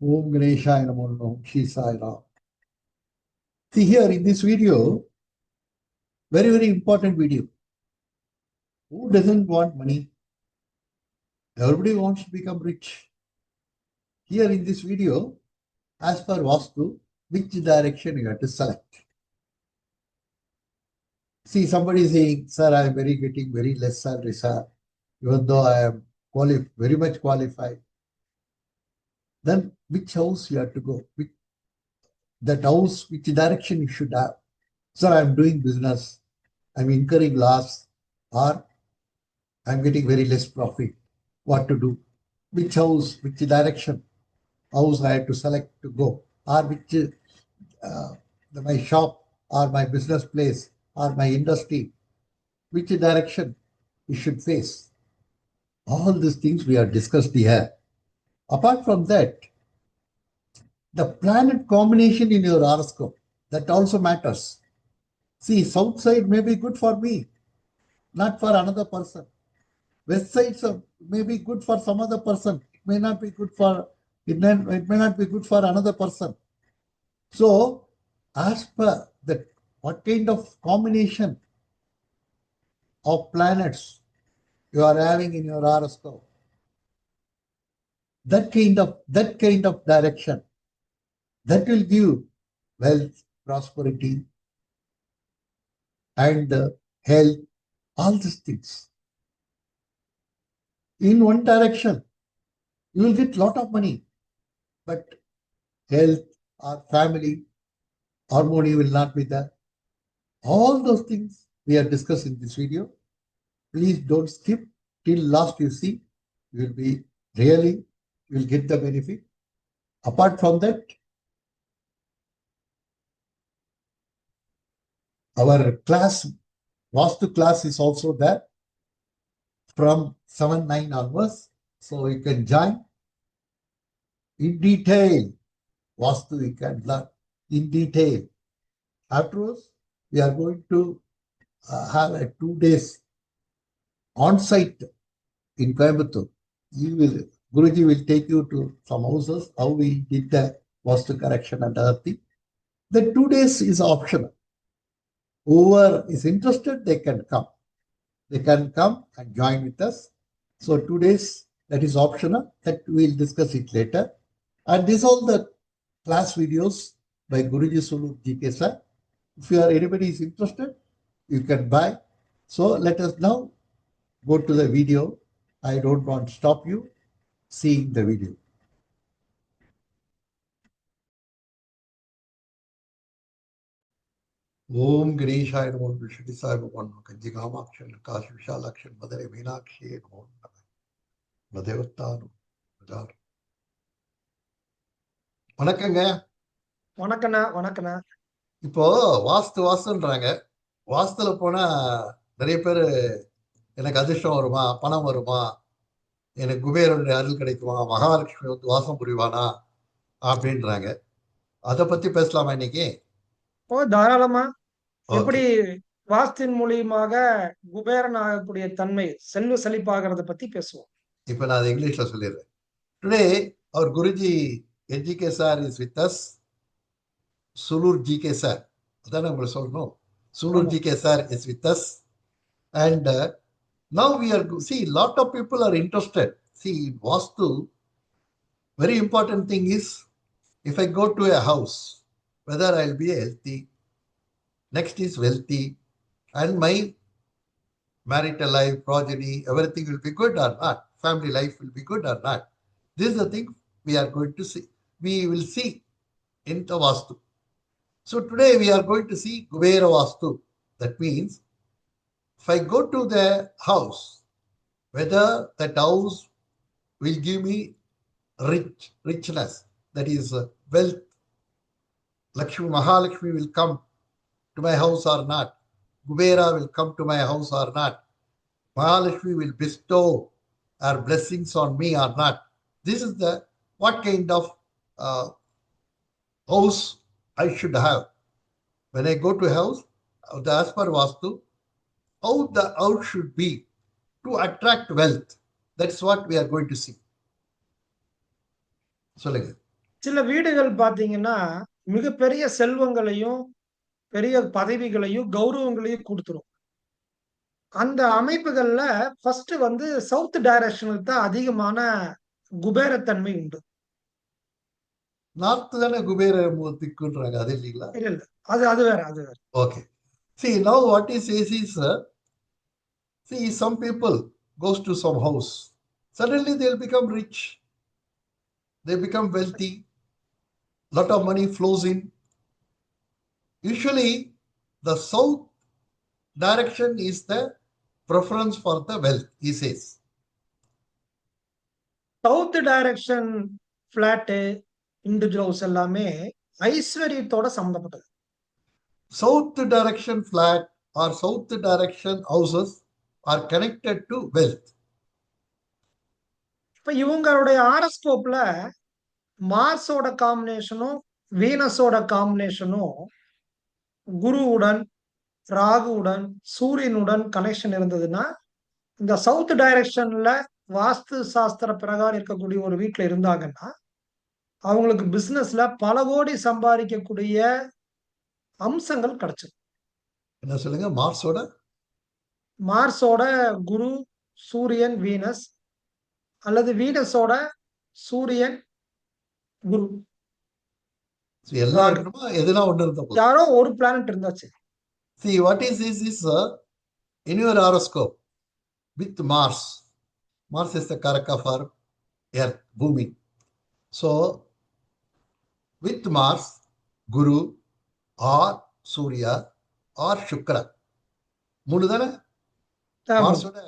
Om Ganeshaya Namo Shri Sai Ram. See here in this video, very, very important video. Who doesn't want money? Everybody wants to become rich. Here in this video, as per Vastu, which direction you have to select. See, somebody saying, Sir, I am very getting very less salary, sir, even though I am very much qualified. Then which house you have to go? Which, that house, which direction you should have? Sir, I am doing business, I'm incurring loss, or I'm getting very less profit. What to do? Which house, which direction? House I have to select to go, or which uh, my shop, or my business place, or my industry, which direction you should face. All these things we have discussed here. Apart from that, the planet combination in your horoscope that also matters. See, south side may be good for me, not for another person. West side may be good for some other person. It may not be good for it may, it may not be good for another person. So, as per what kind of combination of planets you are having in your horoscope, that kind of that kind of direction that will give wealth, prosperity, and uh, health, all these things. In one direction, you will get lot of money, but health or family, harmony will not be there. All those things we are discussing in this video. Please don't skip till last you see. You will be really, you will get the benefit. Apart from that, our class, Vastu class is also there from 7 9 onwards. So you can join in detail. Vastu you can learn in detail. Afterwards, we are going to uh, have a two days on site in Coimbatore. You will, Guruji will take you to some houses, how we did the Vastu correction and other thing. The two days is optional. Whoever is interested, they can come. They can come and join with us. So two days, that is optional. That we'll discuss it later. And these all the class videos by Guruji Sulu GK sir. If you are anybody is interested, you can buy. So let us now go to the video. I don't want to stop you seeing the video. ஓம் கணேஷாய நமோ விஷடி சாய் பகவான் கஞ்சி காமாட்சன் காசி விஷாலாட்சன் மதுரை மீனாட்சியே நமோ மஜார். வணக்கங்க. வணக்கண்ணா வணக்கண்ணா. இப்போ வாஸ்து வாஸ்துன்றாங்க. வாஸ்துல போனா நிறைய பேர் எனக்கு அதிர்ஷ்டம் வருமா பணம் வருமா எனக்கு குபேரனுடைய அருள் கிடைக்குமா மகாலட்சுமி வந்து வாசம் புரிவானா அப்படின்றாங்க. அதை பத்தி பேசலாமா இன்னைக்கு? ஓ தாராளமா. எப்படி வாஸ்தின் மூலியமாக குபேரன் ஆகக்கூடிய தன்மை செல்வ செழிப்பாகிறத பத்தி பேசுவோம். இப்போ நான் அதை இங்கிலீஷ்ல சொல்லிடுறேன். Today our Guruji AGK sir is with us Sulur GK sir அதானே உங்களை சொல்லணும். சுலூர் ஆமா. GK sir is with us and now we are see lot of people are interested see vastu very important thing is if I go to a house whether I'll be healthy. Next is wealthy. And my marital life, progeny, everything will be good or not. Family life will be good or not. This is the thing we are going to see. We will see in the Vastu. So today we are going to see Kubera Vastu. That means if I go to the house, whether that house will give me rich richness, that is uh, wealth Lakshmi Mahalakshmi will come to my house or not. Kubera will come to my house or not. Mahalakshmi will bestow her blessings on me or not. This is the what kind of uh, house I should have. When I go to a house, uh, the as per Vastu, how the house should be to attract wealth. That's what we are going to see. சொல்லுங்க சில வீடுகள் பார்த்தீங்கன்னா, மிகப்பெரிய செல்வங்களையும், பெரிய பதவிகளையும், கௌரவங்களையும் குடுத்துரும். அந்த அமைப்புகள்ல first வந்து south டைரக்ஷனுக்கு தான் அதிகமான குபேரத்தன்மை உண்டு. நார்த் தானே குபேர மு- திக்குன்றாங்க அது இல்லைங்களா இல்ல, இல்ல. அது அது வேற, அது வேற. See, now what he says is, uh, see, some people goes to some house. Suddenly they'll become rich. They become wealthy. Lot of money flows in. Usually, the south direction is the preference for the wealth, he says. South direction flat, individual house எல்லாமே ஐஸ்வர்யத்தோட சம்மந்தப்பட்டது. South direction flat or south direction houses are connected to wealth. இப்ப இவங்களுடைய ஹாரோஸ்கோப்ல மார்ஸோட காம்பினேஷனும், வீனஸோட காம்பினேஷனும் குருவுடன், ராகுவுடன், சூரியனுடன் connection இருந்ததுன்னா, இந்த south டைரக்ஷன்ல வாஸ்து சாஸ்திர பிரகாரம் இருக்கக்கூடிய ஒரு வீட்ல இருந்தாங்கன்னா, அவங்களுக்கு பிசினஸ்ல பல கோடி சம்பாதிக்கக்கூடிய அம்சங்கள் கிடைச்சிரும். என்ன சொல்லுங்க மார்ஸோட மார்ஸோட குரு, சூரியன், வீனஸ் அல்லது வீனஸோட சூரியன், குரு. எல்லாம் இருக்கணுமா எதுனா ஒண்ணு இருந்தா. யாரோ ஒரு பிளானட் இருந்தாச்சு. See, what is this is uh, in your horoscope with Mars. Mars is the Karaka for Earth, Bhumi. So, with Mars, Guru or Surya or Shukra. மூணு தானே. மார்ஸோட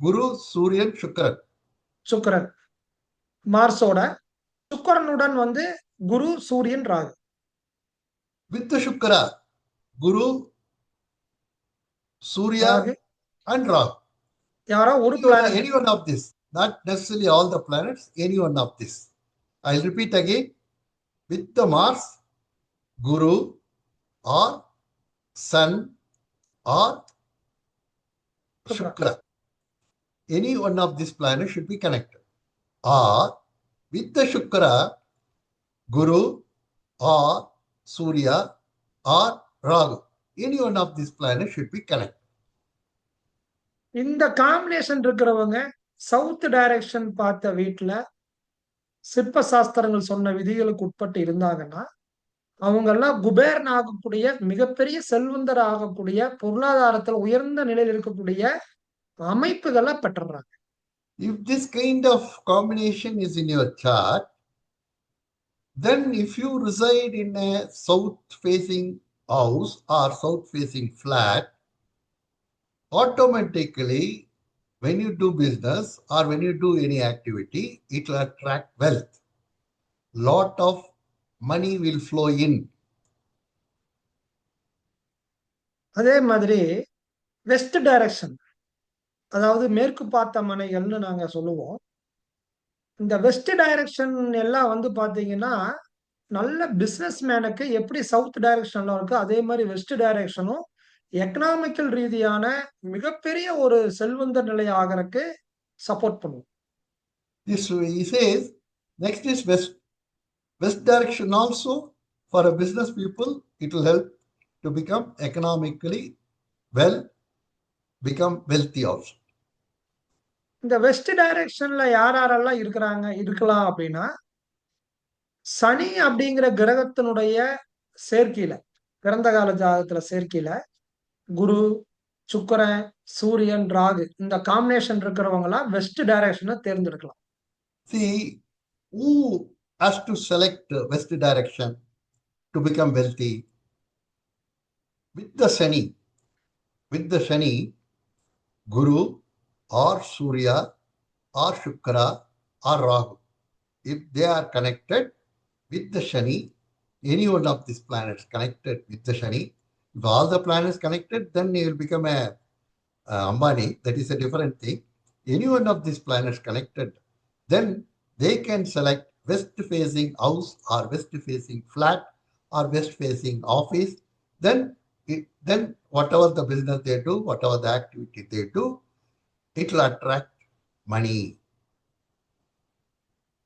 குரு சூரியன் சுக்கிரன் சுக்கிரன். மார்ஸோட சுக்கிரனுடன் வந்து குரு, சூரியன், ராகு. வித் சுக்கிரா குரு சூர்யா அண்ட் ராகு யாரோ ஒரு planet any one of this, not necessarily all the planets, any one of this. I'll repeat again with the Mars, Guru, or Sun, or Shukra. Shukra. Any one of these planets should be connected. Or with the Shukra, Guru, or Surya, or Rahu. Any one of these planets should be connected. இந்த combination இருக்கிறவங்க south direction பார்த்த வீட்டில் சிற்ப சாஸ்திரங்கள் சொன்ன விதிகளுக்கு உட்பட்டு இருந்தாங்கன்னா அவங்கெல்லாம் குபேரன் ஆகக்கூடிய மிகப்பெரிய செல்வந்தர் ஆகக்கூடிய பொருளாதாரத்தில் உயர்ந்த நிலையில் இருக்கக்கூடிய அமைப்புகளை பெற்றுடுறாங்க If this kind of combination is in your chart, then if you reside in a south facing house or south facing flat, automatically when you do business or when you do any activity, it will attract wealth. Lot of money will flow in. அதே மாதிரி west direction அதாவது மேற்கு பார்த்த மனைகள்னு நாங்க சொல்லுவோம் இந்த west direction எல்லாம் வந்து பாத்தீங்கன்னா நல்ல பிசினஸ் மேனுக்கு எப்படி சவுத் டைரக்ஷன்ல இருக்கு அதே மாதிரி வெஸ்ட் டைரக்ஷனும் எக்கனாமிக்கல் ரீதியான மிகப்பெரிய ஒரு செல்வந்த நிலை ஆகிறதுக்கு சப்போர்ட் பண்ணும் This he says, next is west. West direction also for a business people, it will help to become economically well, become wealthy also. இந்த வெஸ்ட் டைரக்ஷன்ல யார் யாரெல்லாம் இருக்கிறாங்க இருக்கலாம் அப்படின்னா சனி அப்படிங்கிற கிரகத்தினுடைய சேர்க்கையில பிறந்த கால ஜாதகத்துல சேர்க்கையில குரு சுக்கரன் சூரியன் ராகு இந்த காம்பினேஷன் இருக்கிறவங்க எல்லாம் வெஸ்ட் டைரக்ஷனை தேர்ந்தெடுக்கலாம் See, who has to select uh, west direction to become wealthy? With the Shani, with the Shani, Guru or Surya or Shukra or Rahu. If they are connected with the Shani, any one of these planets connected with the Shani, if all the planets connected, then you will become a uh, Ambani. That is a different thing. Any one of these planets connected, then they can select west facing house or west facing flat or west facing office. Then, it, then whatever the business they do, whatever the activity they do, it will attract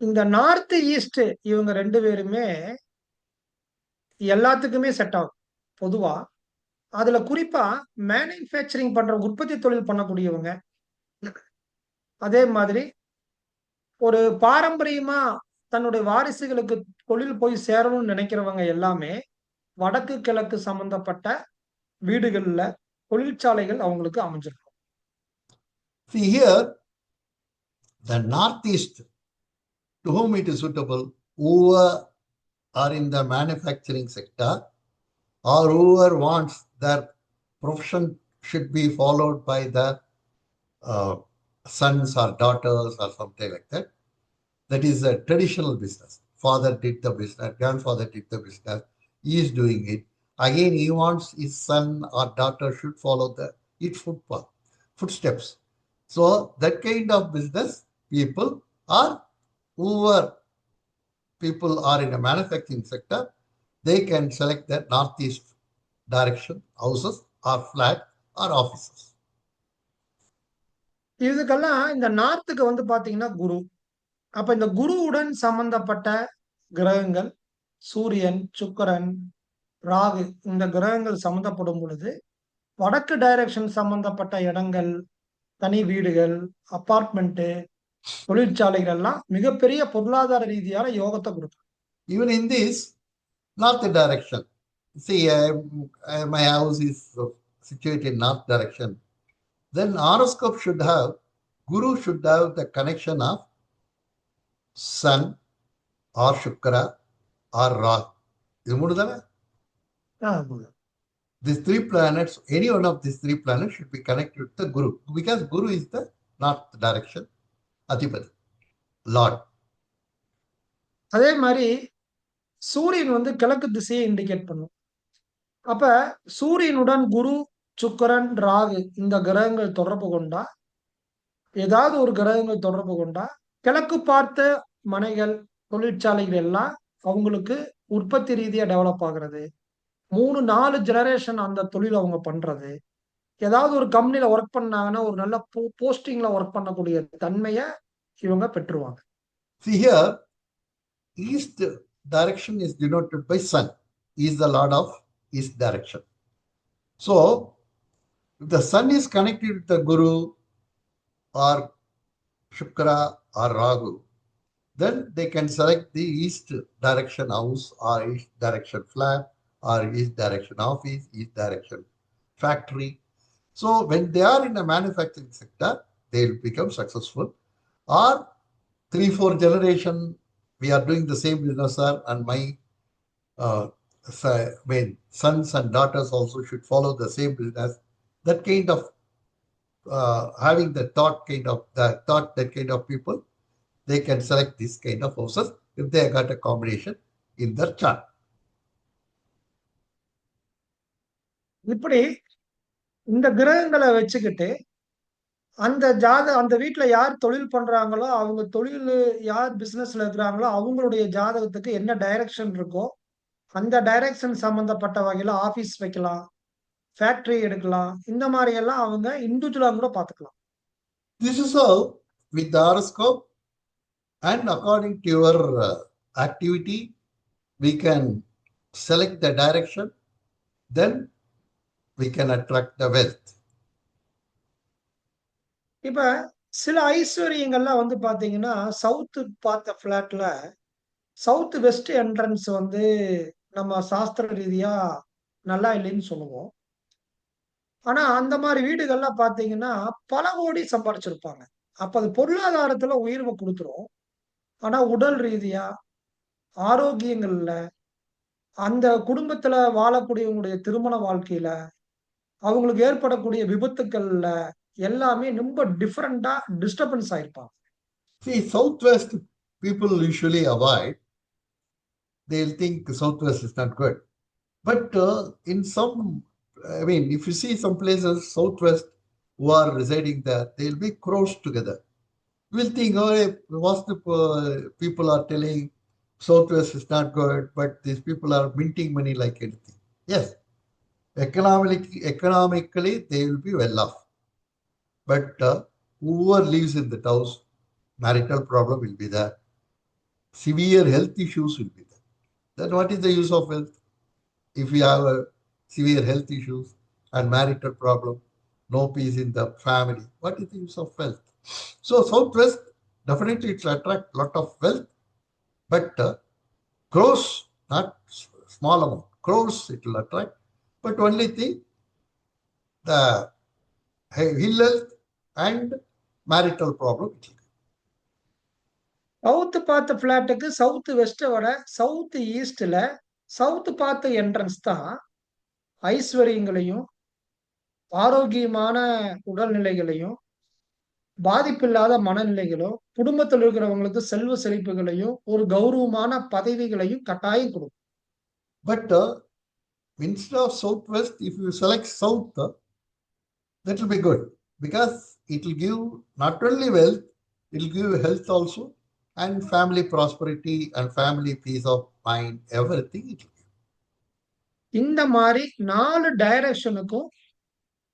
இந்த north east இவங்க ரெண்டு பேருமே எல்லாத்துக்குமே set ஆகும் பொதுவா. அதுல குறிப்பா manufacturing பண்ற உற்பத்தி தொழில் பண்ணக்கூடியவங்க. அதே மாதிரி ஒரு பாரம்பரியமா தன்னுடைய வாரிசுகளுக்கு தொழில் போய் சேரணும்னு நினைக்கிறவங்க எல்லாமே வடக்கு கிழக்கு சம்பந்தப்பட்ட வீடுகள்ல தொழிற்சாலைகள் அவங்களுக்கு அமைஞ்சிருக்கும். See here, the northeast, to whom it is suitable, whoever are in the manufacturing sector or whoever wants their profession should be followed by the uh, sons or daughters or something like that. That is a traditional business. Father did the business, grandfather did the business, he is doing it. Again, he wants his son or daughter should follow the its footpath, footsteps. So that kind of business people are whoever people are in a manufacturing sector, they can select the northeast direction houses or flat or offices. இதுக்கெல்லாம் இந்த நார்த்துக்கு வந்து பாத்தீங்கன்னா குரு அப்ப இந்த குருவுடன் சம்பந்தப்பட்ட கிரகங்கள் சூரியன் சுக்கிரன் ராகு இந்த கிரகங்கள் சம்பந்தப்படும் பொழுது வடக்கு டைரக்ஷன் சம்பந்தப்பட்ட இடங்கள் தனி வீடுகள் அபார்ட்மெண்ட் தொழிற்சாலைகள் எல்லாம் மிகப்பெரிய பொருளாதார ரீதியான யோகத்தை கொடுக்கும் north direction, see, um, uh, my house is uh, situated in north direction. Then horoscope should have, Guru should have the connection of Sun or Shukra or Rahu. இது மூணு தானே these three planets, any one of these three planets should be connected with the Guru because Guru is the north direction, Adhipati, Lord. அதே மாதிரி சூரியன் வந்து கிழக்கு திசையை indicate பண்ணும் அப்ப சூரியனுடன் குரு சுக்கரன் ராகு இந்த கிரகங்கள் தொடர்பு கொண்டா ஏதாவது ஒரு கிரகங்கள் தொடர்பு கொண்டா கிழக்கு பார்த்த மனைகள் தொழிற்சாலைகள் எல்லாம் அவங்களுக்கு உற்பத்தி ரீதியா டெவலப் ஆகுறது மூணு நாலு ஜெனரேஷன் அந்த தொழில் அவங்க பண்றது ஏதாவது ஒரு கம்பெனில ஒர்க் பண்ணாங்கன்னா ஒரு நல்ல போஸ்டிங்ல ஒர்க் பண்ணக்கூடிய தன்மையை இவங்க பெற்றுருவாங்க See here, east direction is denoted by sun. He is the lord of east direction. So, if the sun is connected with the Guru or Shukra or Rahu, then they can select the east direction house or east direction flat or east direction office, east direction factory. So, when they are in the manufacturing sector, they will become successful. Or three, four generation, we are doing the same business, sir, and my uh, so- I mean, sons and daughters also should follow the same business. That kind of uh, having the thought kind of the thought that kind of people, they can select this kind of houses if they got a combination in their chart. இப்படி இந்த கிரகங்களை வச்சுக்கிட்டு அந்த ஜாத அந்த வீட்டுல யார் தொழில் பண்றாங்களோ அவங்க தொழில் யார் பிசினஸ்ல இருக்கிறாங்களோ அவங்களுடைய ஜாதகத்துக்கு என்ன டைரக்ஷன் இருக்கோ அந்த டைரக்ஷன் சம்பந்தப்பட்ட வகையில ஆபீஸ் வைக்கலாம் ஃபேக்டரி எடுக்கலாம் இந்த மாதிரி எல்லாம் அவங்க இண்டிவிஜுவலா கூட பாத்துக்கலாம் this is with with the and and according activity your can activity, the can then we can attract the wealth. இப்ப சில ஐஸ்வர்யங்கள்லாம் வந்து பாத்தீங்கன்னா சவுத் பார்த்த பிளாட்ல சவுத் வெஸ்ட் என்ட்ரன்ஸ் வந்து நம்ம சாஸ்திர ரீதியா நல்லா இல்லைன்னு சொல்லுவோம். ஆனா அந்த மாதிரி வீடுகள்லாம் பாத்தீங்கன்னா பல கோடி சம்பாரிச்சிருப்பாங்க. அப்ப அது பொருளாதாரத்துல உயர்வை கொடுத்துரும். ஆனா உடல் ரீதியா ஆரோக்கியங்கள்ல அந்த குடும்பத்துல வாழக்கூடியவங்களுடைய திருமண வாழ்க்கையில அவங்களுக்கு ஏற்படக்கூடிய விபத்துக்கள்ல எல்லாமே ரொம்ப டிஃப்ரெண்டா டிஸ்டர்பன்ஸ் ஆயிருப்பாங்க See, southwest people usually avoid. They'll think southwest is not good. But uh, in some, I mean, if you see some places southwest who are residing there, they'll be crossed together. We'll think, oh, hey, what's the uh, people are telling southwest is not good, but these people are minting money like anything. Yes, economically, economically they will be well off. But uh, whoever lives in the house, marital problem will be there. severe health issues will be there. Then what is the use of wealth? If we have severe health issues and marital problem, no peace in the family, what is the use of wealth? So Southwest definitely it will attract lot of wealth, but uh, crores, not small amount, gross it will attract. But only the he- ill health and marital problem. South பார்த்த பிளாட்டுக்கு south வெஸ்ட்டை விட south ஈஸ்ட்ல south பார்த்த entrance தான் ஐஸ்வர்யங்களையும் ஆரோக்கியமான உடல்நிலைகளையும் பாதிப்பில்லாத மனநிலைகளும் குடும்பத்தில் இருக்கிறவங்களுக்கு செல்வ செழிப்புகளையும் ஒரு கௌரவமான பதவிகளையும் கட்டாயம் கொடுக்கும் uh, instead of southwest, if you select south, that will be good because it will give not only wealth, it will give health also and family prosperity and family peace of mind, everything it will give. இந்த மாதிரி நாலு டைரக்ஷனுக்கும்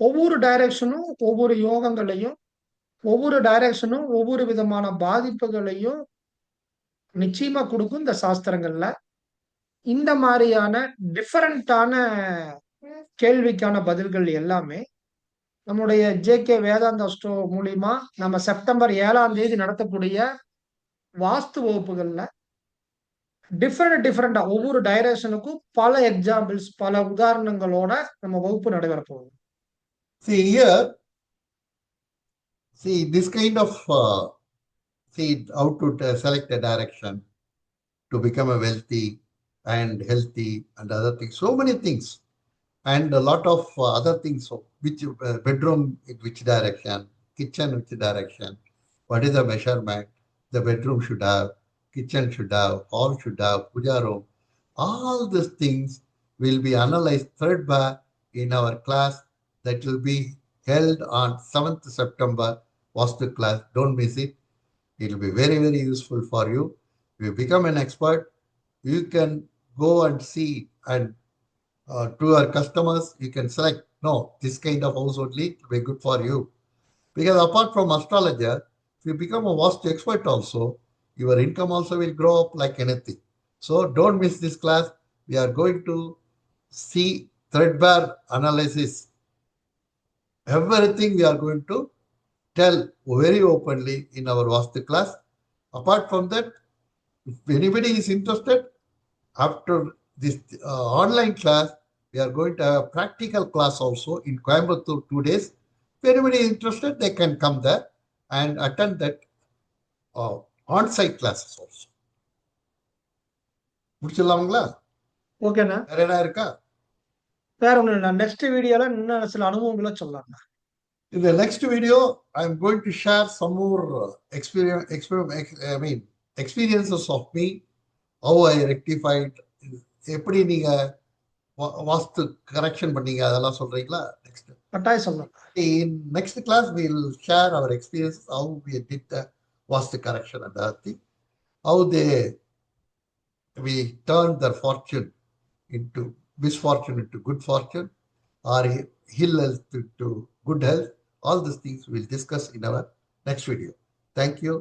ஒவ்வொரு டைரக்ஷனும் ஒவ்வொரு யோகங்களையும் ஒவ்வொரு டைரக்ஷனும் ஒவ்வொரு விதமான பாதிப்புகளையும் நிச்சயமா கொடுக்கும் இந்த சாஸ்திரங்கள்ல இந்த மாதிரியான டிஃபரண்டான கேள்விக்கான பதில்கள் எல்லாமே நம்முடைய ஜே கே வேதாந்தா ஸ்டோ மூலியமா நம்ம செப்டம்பர் ஏழாம் தேதி நடத்தக்கூடிய வாஸ்து வகுப்புகளில் டிஃப்ரெண்ட் டிஃப்ரெண்டா ஒவ்வொரு டைரக்ஷனுக்கும் பல எக்ஸாம்பிள்ஸ் பல உதாரணங்களோட நம்ம வகுப்பு நடைபெற போகுது See here, see this kind of, uh, see how to uh, select a direction to become a wealthy and healthy and other things, so many things. And a lot of uh, other things, so which uh, bedroom, in which direction, kitchen, which direction, what is the measurement the bedroom should have, kitchen should have, hall should have, puja room. All these things will be analyzed third by in our class that will be held on 7th September Vastu class. Don't miss it. It will be very, very useful for you. You become an expert, you can go and see and uh, to our customers, you can select, no, this kind of house only will be good for you. Because apart from astrologer, if you become a Vastu expert also, your income also will grow up like anything. So don't miss this class. We are going to see threadbare analysis. Everything we are going to tell very openly in our Vastu class. Apart from that, if anybody is interested, after this uh, online class, we are going to have a practical class also in Coimbatore two days. If anybody is interested, they can come there and attend that uh, on-site classes also. முடிச்சிடலாங்களா ஓகேண்ணா வேற என்ன இருக்கா வேற ஒண்ணு இல்லை next வீடியோல இன்னும் சில அனுபவங்களை சொல்லலாம் In the next video, I'm going to share some more uh, experience, experiment, I mean, experiences of me, how I rectified, எப்படி நீங்க வா- வாஸ்து கரெக்ஷன் பண்ணீங்க அதெல்லாம் சொல்றீங்களா நெக்ஸ்ட் கட்டாயம் next class we'll share our experience how we did the vastu correction and other thing how they we turned their fortune into misfortune into good fortune or ill health into good health all these things we'll discuss in our next video thank you